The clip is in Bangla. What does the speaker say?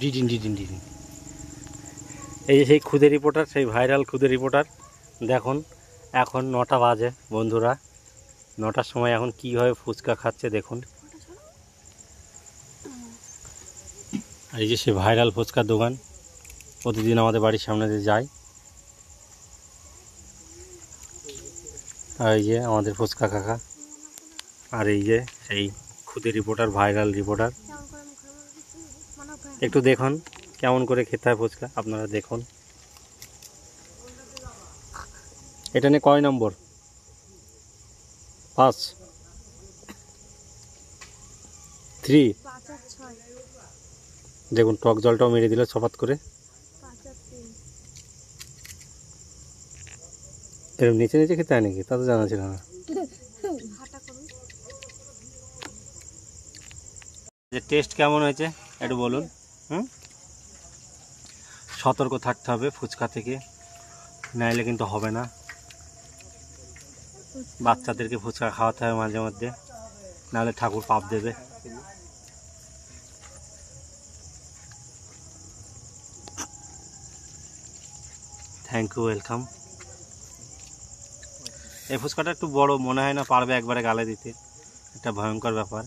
ডিডিন ডিডিন ডিডিন এই যে সেই খুদে রিপোর্টার, সেই ভাইরাল খুদে রিপোর্টার, দেখুন, এখন নটা বাজে, বন্ধুরা। নটার সময় এখন কীভাবে ফুচকা খাচ্ছে, দেখুন। এই যে সে ভাইরাল ফুচকার দোকান, প্রতিদিন আমাদের বাড়ির সামনে দিয়ে যায়। এই যে আমাদের ফুচকা কাকা, আর এই যে সেই খুদে রিপোর্টার, ভাইরাল রিপোর্টার। একটু দেখুন, কেমন করে খেতে হয় ফুচকা, আপনারা দেখুন। এটা নিয়ে কয় নম্বর? পাঁচ। থ্রি। দেখুন, টক জলটাও মেরে দিল সপাত করে। এরকম নিচে নিচে খেতে হয় নাকি? তা তো জানা ছিল না। টেস্ট কেমন হয়েছে, একটু বলুন। হুম? সতর্ক থাকতে হবে ফুচকা থেকে। নাইলে কিন্তু হবে না। বাচ্চাদেরকে ফুচকা খাওয়াতে হবে মাঝে মধ্যে। নাহলে ঠাকুর পাপ দেবে। থ্যাংক ইউ ওয়েলকাম এই ফুচকাটা একটু বড় মনে হয় না পারবে একবারে গালে দিতে। একটা ভয়ঙ্কর ব্যাপার।